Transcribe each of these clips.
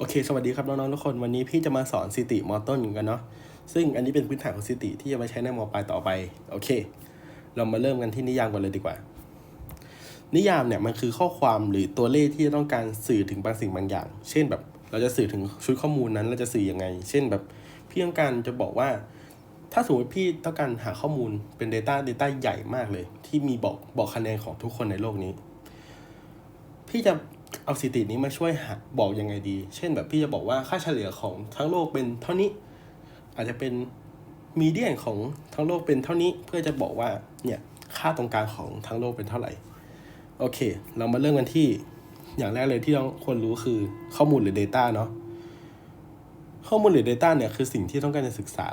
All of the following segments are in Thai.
โอเค สวัสดีครับน้องๆทุกคนวันนี้พี่จะมาสอนสิติมอต้นกันเนาะซึ่งอันนี้เป็นพื้นฐานของสิติที่จะมาใช้ในมปลายต่อไปโอเค เรามาเริ่มกันที่นิยามกันเลยดีกว่า นิยามเนี่ยมันคือข้อความหรือตัวเลขที่ต้องการสื่อถึงบางสิ่งบางอย่าง เช่นแบบเราจะสื่อถึงชุดข้อมูลนั้นเราจะสื่อยังไง เช่นแบบพี่ต้องการจะบอกว่า ถ้าสมมติพี่ต้องการหาข้อมูลเป็น Data Data ใหญ่มากเลย ที่มีบอกบอกคะแนนของทุกคนในโลกนี้ พี่จะ เอาสถิตินี้มาช่วยบอกยังไงดี เช่นแบบพี่จะบอกว่าค่าเฉลี่ยของทั้งโลกเป็นเท่านี้ อาจจะเป็นมีเดียนของทั้งโลกเป็นเท่านี้ เพื่อจะบอกว่าเนี่ยค่าตรงกลางของทั้งโลกเป็นเท่าไหร่ โอเค เรามาเริ่มกันที่อย่างแรกเลยที่ต้องควรรู้คือข้อมูลหรือ Data เนาะข้อมูลหรือ Data เนี่ยคือสิ่งที่ต้องการจะศึกษา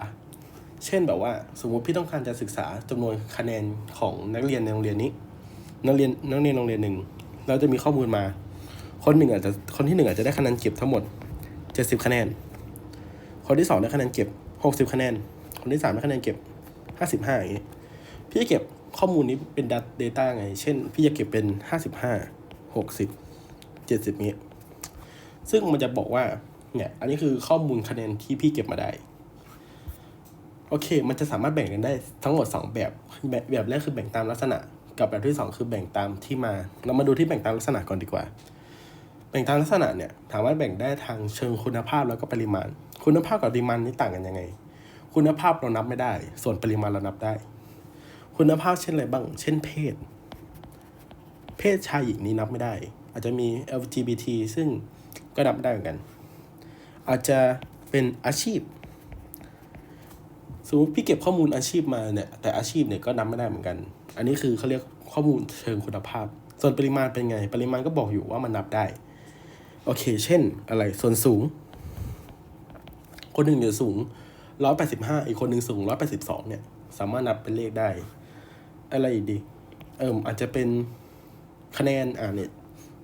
เช่นแบบว่า สมมติพี่ต้องการจะศึกษาจำนวนคะแนนของนักเรียนในโรงเรียนนี้ นักเรียนนักเรียนโรงเรียนหนึ่งเราจะมีข้อมูลมา คนหนึ่งอาจจะคนที่หนึ่งอาจจะได้คะแนนเก็บทั้งหมดเจ็ดสิบคะแนน คนที่สองได้คะแนนเก็บหกสิบคะแนน คนที่สามได้คะแนนเก็บห้าสิบห้าอย่างนี้พี่จะเก็บข้อมูลนี้เป็น Data ไง เช่น พี่จะเก็บเป็นห้าสิบห้าหกสิบเจ็ดสิบนี้ซึ่งมันจะบอกว่าเนี่ย อันนี้คือข้อมูลคะแนนที่พี่เก็บมาได้ โอเค มันจะสามารถแบ่งกันได้ทั้งหมด 2 แบบ แบบแบบแรกคือแบ่งตามลักษณะ กับแบบที่ 2 คือแบ่งตามที่มา เรามาดูที่แบ่งตามลักษณะก่อนดีกว่า บ่งตามลักษณะเนี่ยถามว่าแบ่งได้ทางเชิงคุณภาพแล้วก็ปริมาณ คุณภาพกับปริมาณนี่ต่างกันยังไง คุณภาพเรานับไม่ได้ ส่วนปริมาณเรานับได้ คุณภาพเช่นอะไรบ้าง เช่นเพศ เพศชายหญิงนี่นับไม่ได้ อาจจะมี LGBT ซึ่งก็นับได้เหมือนกัน อาจจะเป็นอาชีพสมมติพี่เก็บข้อมูลอาชีพมาเนี่ยแต่อาชีพเนี่ยก็นับไม่ได้เหมือนกัน อันนี้คือเขาเรียกข้อมูลเชิงคุณภาพ ส่วนปริมาณเป็นไง ปริมาณก็บอกอยู่ว่ามันนับได้ โอเค เช่นอะไรส่วนสูง คนหนึ่งเนี่ยสูงร้อยแปดสิบห้าอีกคนหนึ่งสูงร้อยแปดสิบสองเนี่ย สามารถนับเป็นเลขได้ อะไรอีกดีเอิมอาจจะเป็นคะแนนอ่าเนี่ย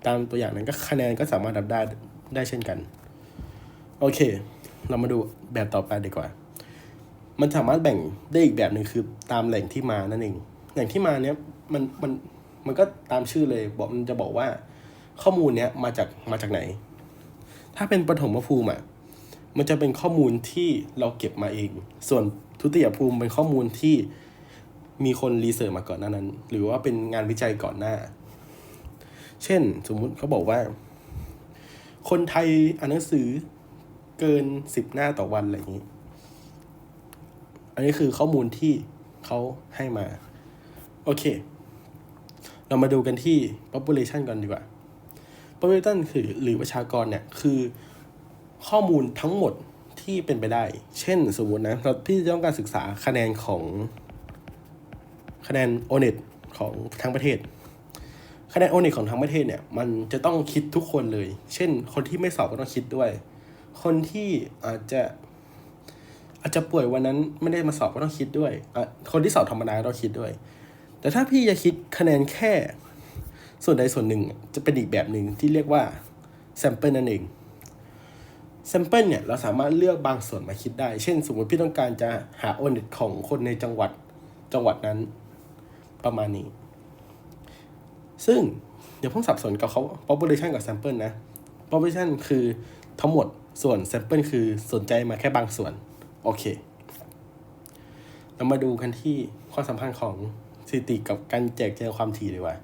ตามตัวอย่างนั้นก็คะแนนก็สามารถนับได้ได้เช่นกัน โอเค เรามาดูแบบต่อไปดีกว่า มันสามารถแบ่งได้อีกแบบหนึ่งคือตามแหล่งที่มานั่นเองแหล่งที่มาเนี้ยมันมันมันก็ตามชื่อเลยบอกมันจะบอกว่า ข้อมูลเนี้ยมาจากมาจากไหน ถ้าเป็นปฐมภูมิอะมันจะเป็นข้อมูลที่เราเก็บมาเอง ส่วนทุติยภูมิเป็นข้อมูลที่มีคนรีเสิร์ชมาก่อนหน้านั้น หรือว่าเป็นงานวิจัยก่อนหน้า เช่น สมมุติเขาบอกว่า คนไทยอ่านหนังสือเกินสิบหน้าต่อวันอะไรอย่างนี้ อันนี้คือข้อมูลที่เขาให้มา โอเค เรามาดูกันที่ population ก่อนดีกว่า population คือหรือประชากรเนี่ยคือข้อมูลทั้งหมดที่เป็นไปได้ เช่นสมมตินะเราพี่ต้องการศึกษาคะแนนของคะแนน o n e t ของทั้งประเทศ คะแนน o n e t ของทั้งประเทศเนี่ยมันจะต้องคิดทุกคนเลย เช่น คนที่ไม่สอบก็ต้องคิดด้วย คนที่อาจจะอาจจะป่วยวันนั้นไม่ได้มาสอบก็ต้องคิดด้วย คนที่สอบธรรมดาก็ต้องคิดด้วย แต่ถ้าพี่จะคิดคะแนนแค่ ส่วนใดส่วนหนึ่งจะเป็นอีกแบบหนึ่งที่เรียกว่า sample นั่นเอง sample เนี่ยเราสามารถเลือกบางส่วนมาคิดได้ เช่น สมมติพี่ต้องการจะหา o n e t ของคนในจังหวัดจังหวัดนั้นประมาณนี้ ซึ่งเดี๋ยวเพิ่งสับสนกับเขา population กับ sample นะ population คือทั้งหมด ส่วน sample คือสนใจมาแค่บางส่วน โอเค เรามาดูกันที่ความสัมพันธ์ของสถิติกับการแจกแจงความถี่ดีกว่า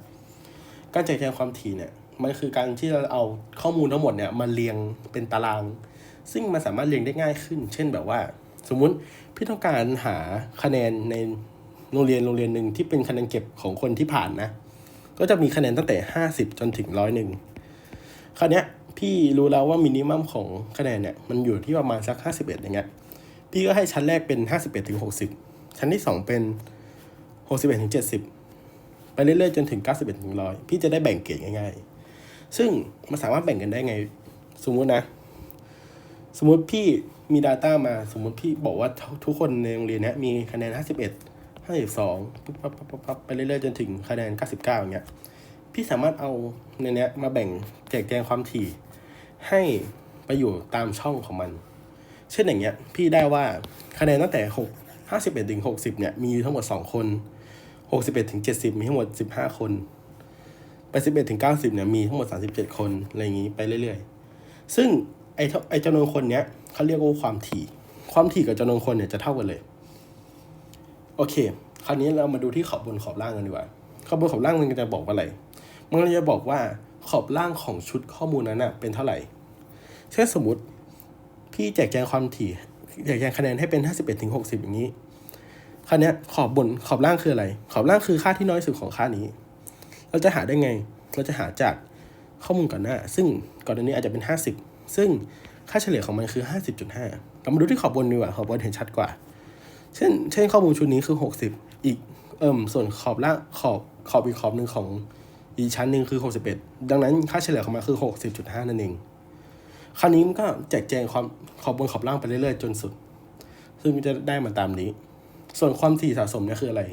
การแจกแจงความถี่เนี่ยมันคือการที่เราเอาข้อมูลทั้งหมดเนี่ยมาเรียงเป็นตาราง ซึ่งมันสามารถเรียงได้ง่ายขึ้น เช่นแบบว่า สมมุติพี่ต้องการหาคะแนนในโรงเรียนโรงเรียนหนึ่งที่เป็นคะแนนเก็บของคนที่ผ่านนะ ก็จะมีคะแนนตั้งแต่ห้าสิบจนถึงร้อยหนึ่งคราวเนี้ยพี่รู้แล้วว่ามินิมัมของคะแนนเนี่ยมันอยู่ที่ประมาณสักห้าสิบเอ็ดอย่างเงี้ยพี่ก็ให้ชั้นแรกเป็นห้าสิบเอ็ดถึงหกสิบชั้นที่สองเป็นหกสิบเอ็ดถึงเจ็ดสิบ ไปเรื่อยๆจนถึงเก้าสิบเอ็ดถึงร้อยพี่จะได้แบ่งเกรดง่ายๆ ซึ่งมันสามารถแบ่งกันได้ไง สมมุตินะ สมมุติพี่มี Data มาสมมุติพี่บอกว่าทุกคนในโรงเรียนเนี้ยมีคะแนนห้าสิบเอ็ดห้าสิบสองปั๊บปั๊บปั๊บปั๊บไปเรื่อยๆจนถึงคะแนนเก้าสิบเก้าอย่างเงี้ยพี่สามารถเอาในเนี้ยมาแบ่งแจกแจงความถี่ ให้ไปอยู่ตามช่องของมัน เช่นอย่างเงี้ยพี่ได้ว่าคะแนนตั้งแต่หกห้าสิบเอ็ดถึงหกสิบเนี่ยมีทั้งหมดสองคน หกสิบเอ็ดถึงเจ็ดสิบมีทั้งหมดสิบห้าคนแปดสิบเอ็ดถึงเก้าสิบเนี่ยมีทั้งหมดสามสิบเจ็ดคนอะไรอย่างงี้ไปเรื่อยๆ ซึ่งไอ้เท่าไอ้จำนวนคนเนี้ยเขาเรียกว่าความถี่ ความถี่กับจำนวนคนเนี่ยจะเท่ากันเลย โอเค คราวนี้เรามาดูที่ขอบบนขอบล่างกันดีกว่า ขอบบนขอบล่างมันจะบอกว่าอะไร มันจะบอกว่าขอบล่างของชุดข้อมูลนั้นน่ะเป็นเท่าไหร่ เช่นสมมติพี่แจกแจงความถี่แจกแจงคะแนนให้เป็น 51ถึง60 อย่างนี้ คราวนี้ขอบบนขอบล่างคืออะไร ขอบล่างคือค่าที่น้อยสุดของค่านี้ เราจะหาได้ไง เราจะหาจากข้อมูลก่อนหน้า ซึ่งก่อนหน้านี้อาจจะเป็น 50 ซึ่งค่าเฉลี่ยของมันคือ 50.5 เรามาดูที่ขอบบนดีกว่า ขอบบนเห็นชัดกว่า เช่น เช่นข้อมูลชุดนี้คือ 60 อีก เอิ่ม ส่วนขอบล่างขอบขอบอีกขอบหนึ่งของอีกชั้นหนึ่งคือ 61 ดังนั้นค่าเฉลี่ยของมันคือ 60.5 นั่นเอง คราวนี้มันก็แจกแจงความขอบบนขอบล่างไปเรื่อยๆ จนสุด ซึ่งมันจะได้มาตามนี้ ส่วนความถี่สะสมเนี่ยคืออะไร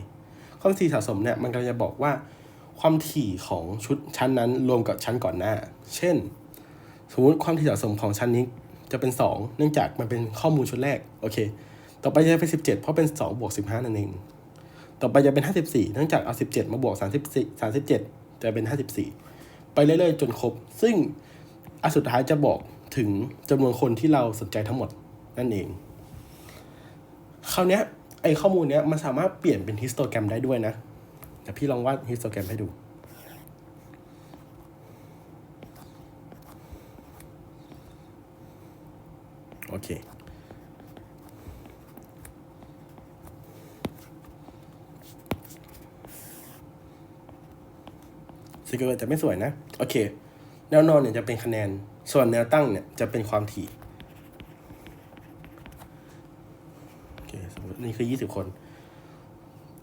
ความถี่สะสมเนี่ยมันก็จะบอกว่า ความถี่ของชุดชั้นนั้นรวมกับชั้นก่อนหน้า เช่น สมมติความถี่สะสมของชั้นนี้จะเป็น 2 เนื่องจากมันเป็นข้อมูลชุดแรก โอเค ต่อไปจะเป็น 17 เพราะเป็น2บวก15 นั่นเอง ต่อไปจะเป็น 54 เนื่องจากเอา 17 มาบวก34 37 จะเป็น 54 ไปเรื่อยๆ จนครบ ซึ่งอันสุดท้ายจะบอกถึงจำนวนคนที่เราสนใจทั้งหมดนั่นเอง คราวเนี้ย ไอข้อมูลเนี้ยมันสามารถเปลี่ยนเป็นฮิสโตแกรมได้ด้วยนะเดี๋ยวพี่ลองวาดฮิสโตแกรมให้ดูโอเคสเกลจะไม่สวยนะ โอเค แนวนอนเนี่ยจะเป็นคะแนน ส่วนแนวตั้งเนี่ยจะเป็นความถี่ โอเค สมมติ นี่คือ 20 คน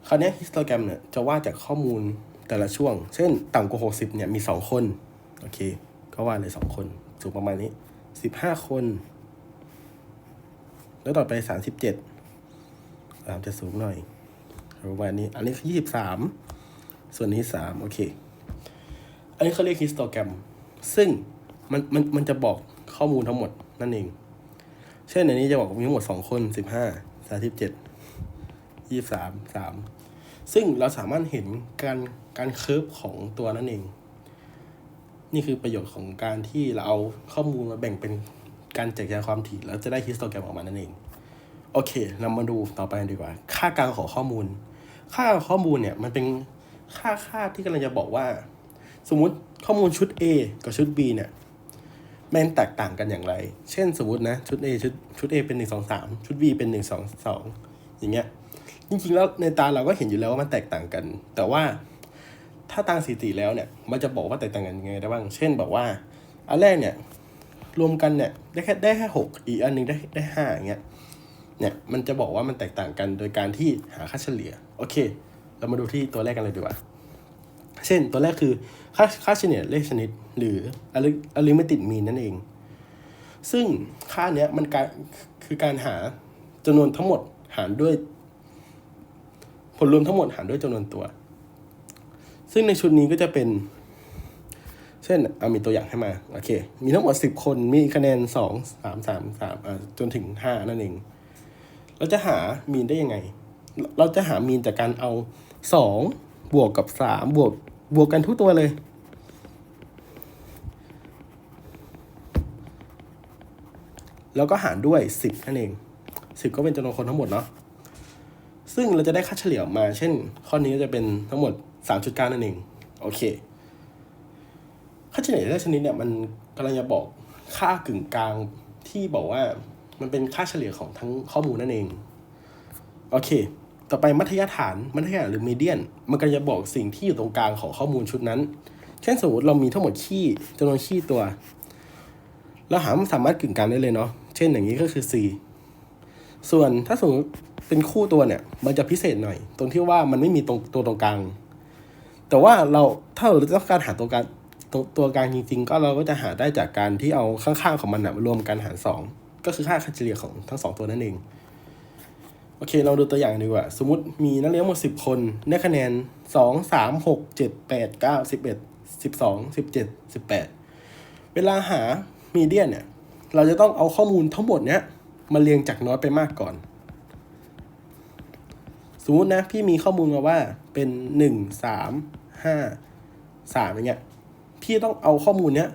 คราวนี้ฮิสโตแกรมเนี่ยจะวาดจากข้อมูลแต่ละช่วง เช่นต่ำกว่า 60 เนี่ยมี 2 คน โอเค ก็วาดเลย 2 คนสูงประมาณนี้ 15 คน แล้วต่อไป 37สามจะสูงหน่อยประมาณนี้ อันนี้คือ 23 ส่วนนี้ 3 โอเค อันนี้เขาเรียกฮิสโตแกรม ซึ่งมันมันมันจะบอกข้อมูลทั้งหมดนั่นเอง เช่นอันนี้จะบอกมีทั้งหมด2คน 15 37 23 3ซึ่งเราสามารถเห็นการการเคิร์ฟของตัวนั่นเอง นี่คือประโยชน์ของการที่เราเอาข้อมูลมาแบ่งเป็นการแจกแจงความถี่ แล้วจะได้ฮิสโตแกรมออกมานั่นเอง โอเค เรามาดูต่อไปกันดีกว่า ค่ากลางของข้อมูล ค่าข้อมูลเนี่ยมันเป็นค่าค่าที่กำลังจะบอกว่า สมมุติข้อมูลชุด A กับชุด B เนี่ยมันแตกต่างกันอย่างไร เช่นสมมตินะชุด A ชุดชุด A เป็น 1 2 3 ชุด B เป็น 1 2 2 อย่างเงี้ย จริงๆแล้วในตาเราก็เห็นอยู่แล้วว่ามันแตกต่างกัน แต่ว่าถ้าตามสถิติแล้วเนี่ย มันจะบอกว่าแตกต่างกันยังไงได้บ้าง เช่นบอกว่า อันแรกเนี่ย รวมกันเนี่ยได้แค่ได้แค่หกอีกอันหนึ่งได้ได้ห้าอย่างเงี้ย เนี่ยมันจะบอกว่ามันแตกต่างกันโดยการที่หาค่าเฉลี่ย โอเค เรามาดูที่ตัวแรกกันเลยดีกว่า เช่นตัวแรกคือค่าค่าเฉลี่ยเลขชนิด หรือ arithmetic mean นั่นเอง ซึ่งค่าเนี้ยมันการคือการหาจำนวนทั้งหมดหารด้วย ลรวมทั้งหมดหารด้วยจำนวนตัว ซึ่งในชุดนี้ก็จะเป็น เช่นเอามีตัวอย่างให้มา โอเค มีทั้งหมดสิบคนมีคะแนนสองสามสามสามอ่าจนถึงห้านั่นเอง เราจะหามีนได้ยังไง เราจะหามีนจากการเอาสองบวกกับสามบวกบวกกันทุกตัวเลยแล้วก็หารด้วยสิบนั่นเองสิบก็เป็นจำนวนคนทั้งหมดเนาะ ซึ่งเราจะได้ค่าเฉลี่ยออกมา เช่น ข้อนี้จะเป็นทั้งหมด 3.9นั่นเองโอเค ค่าเฉลี่ยแต่ละชนิดเนี่ยมันกำลังจะบอกค่ากึ่งกลางที่บอกว่ามันเป็นค่าเฉลี่ยของทั้งข้อมูลนั่นเอง โอเค ต่อไปมัธยฐาน มัธยฐานหรือมีเดียน มันก็จะบอกสิ่งที่อยู่ตรงกลางของข้อมูลชุดนั้น เช่นสมมติเรามีทั้งหมดขี้จำนวนขี้ตัว เราหามันสามารถกึ่งกลางได้เลยเนาะ เช่นอย่างนี้ก็คือ c ส่วนถ้าสมมติ เป็นคู่ตัวเนี่ย มันจะพิเศษหน่อย ตรงที่ว่ามันไม่มีตรงตัวตรงกลาง แต่ว่าเราถ้าเราต้องการหาตัวกลางตัวตัวกลางจริง ๆ ก็เราก็จะหาได้จากการที่เอาข้างๆของมันนะมารวมกันหารสองก็คือค่าค่าเฉลี่ยของทั้งสองตัวนั่นเอง โอเค เราดูตัวอย่างดีกว่า สมมติมีนักเรียนหมดสิบคนได้คะแนนสองสามหกเจ็ดแปดเก้าสิบเอ็ดสิบสองสิบเจ็ดสิบแปดเวลาหามีเดียนเนี่ย เราจะต้องเอาข้อมูลทั้งหมดเนี้ยมาเรียงจากน้อยไปมากก่อน มมตินะพี่มีข้อมูลมาว่าเป็นหนึ่งสามห้าสามอย่างเงี้ยพี่ต้องเอาข้อมูลเนี้ย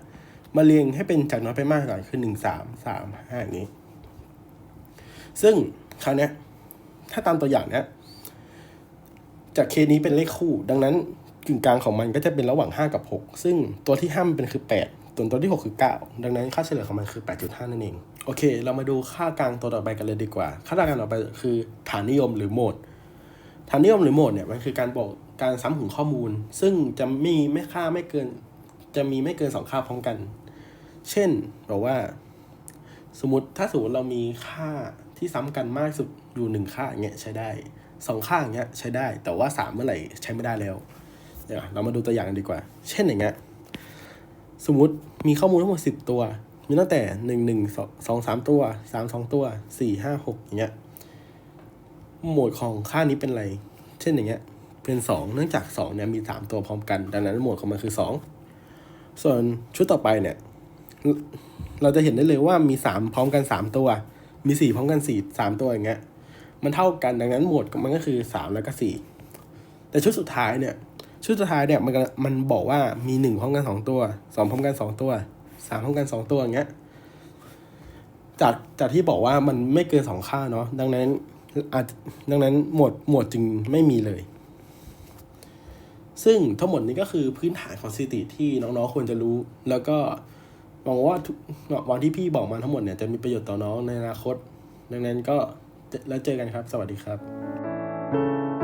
มาเรียงให้เป็นจากน้อยไปมากก่อนคือหนึ่งสามสามห้าอย่างนี้ ซึ่งคราวเนี้ยถ้าตามตัวอย่างเนี้ยจากเคนี้เป็นเลขคู่ ดังนั้นกึ่งกลางของมันก็จะเป็นระหว่าง 5 กับ 6 ซึ่งตัวที่ห้ามเป็นคือ 8 ตัวตัวที่ 6 คือ 9 ดังนั้นค่าเฉลี่ยของมันคือ 8.5 นั่นเอง โอเค เรามาดูค่ากลางตัวต่อไปกันเลยดีกว่า ค่ากลางต่อไปคือฐานนิยมหรือโหมด ฐานนิยมหรือโหมดเนี่ยมันคือการบอกการซ้ำถึงข้อมูล ซึ่งจะมีไม่ค่าไม่เกิน จะมีไม่เกินสองค่าพร้อมกัน เช่นบอกว่า สมมติถ้าสมมติเรามีค่าที่ซ้ำกันมากสุดอยู่หนึ่งค่าอย่างเงี้ยใช้ได้สองค่าอย่างเงี้ยใช้ได้ แต่ว่าสามเมื่อไหร่ใช้ไม่ได้แล้วเดี๋ยวเรามาดูตัวอย่างดีกว่า เช่นอย่างเงี้ยสมมติมีข้อมูลทั้งหมดสิบตัว มีตั้งแต่หนึ่งหนึ่งสองสองสามตัวสามสองตัวสี่ห้าหกอย่างเงี้ย โหมดของค่านี้เป็นอะไร เช่นอย่างเงี้ย เป็นสองเนื่องจากสองเนี่ยมีสามตัวพร้อมกัน ดังนั้นโหมดของมันคือสองส่วนชุดต่อไปเนี่ย เราจะเห็นได้เลยว่ามีสามพร้อมกันสามตัว มีสี่พร้อมกันสี่สามตัวอย่างเงี้ย มันเท่ากัน ดังนั้นหมวดมันก็คือสามแล้วก็สี่แต่ชุดสุดท้ายเนี่ย ชุดสุดท้ายเนี่ยมันมันบอกว่ามีหนึ่งพร้อมกันสองตัวสองพร้อมกันสองตัวสามพร้อมกันสองตัวอย่างเงี้ย จากจากที่บอกว่ามันไม่เกินสองค่าเนาะ ดังนั้น อาจดังนั้นหมวดหมวดจึงไม่มีเลย ซึ่งทั้งหมดนี้ก็คือพื้นฐานของสถิติที่น้องๆควรจะรู้ แล้วก็หวังว่าทุกวันที่พี่บอกมาทั้งหมดเนี่ยจะมีประโยชน์ต่อน้องในอนาคต ดังนั้นก็แล้วเจอกันครับ สวัสดีครับ